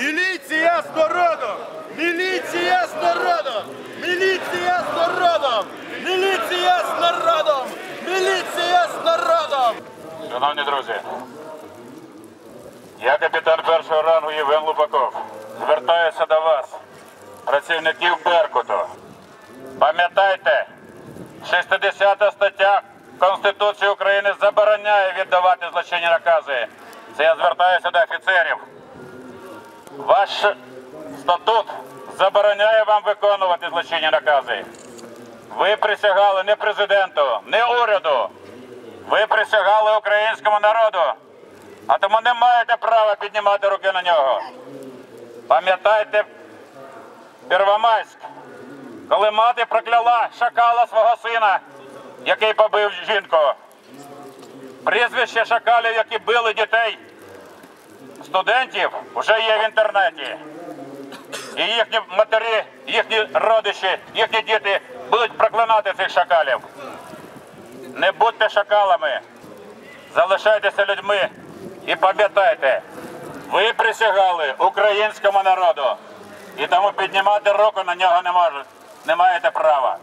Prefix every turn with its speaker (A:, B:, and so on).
A: Міліція з народом! Міліція з народом! Міліція з народом! Міліція з народом! Міліція з народом!
B: Шановні друзі, я капітан першого рангу Євген Лупаков. Звертаюся до вас, працівників Беркуту. Пам'ятайте, 60 стаття Конституції України забороняє віддавати злочинні накази. Це я звертаюся до офіцерів. Ваш статут забороняє вам виконувати злочинні накази. Ви присягали не президенту, не уряду. Ви присягали українському народу, а тому не маєте права піднімати руки на нього. Пам'ятайте Первомайськ, коли мати прокляла шакала свого сина, який побив жінку. Прізвище шакалів, які били дітей, студентів, вже є в інтернеті. І їхні матері, їхні родичі, їхні діти будуть проклинати цих шакалів. Не будьте шакалами, залишайтеся людьми і пам'ятайте, ви присягали українському народу, і тому піднімати руку на нього не можете, не маєте права.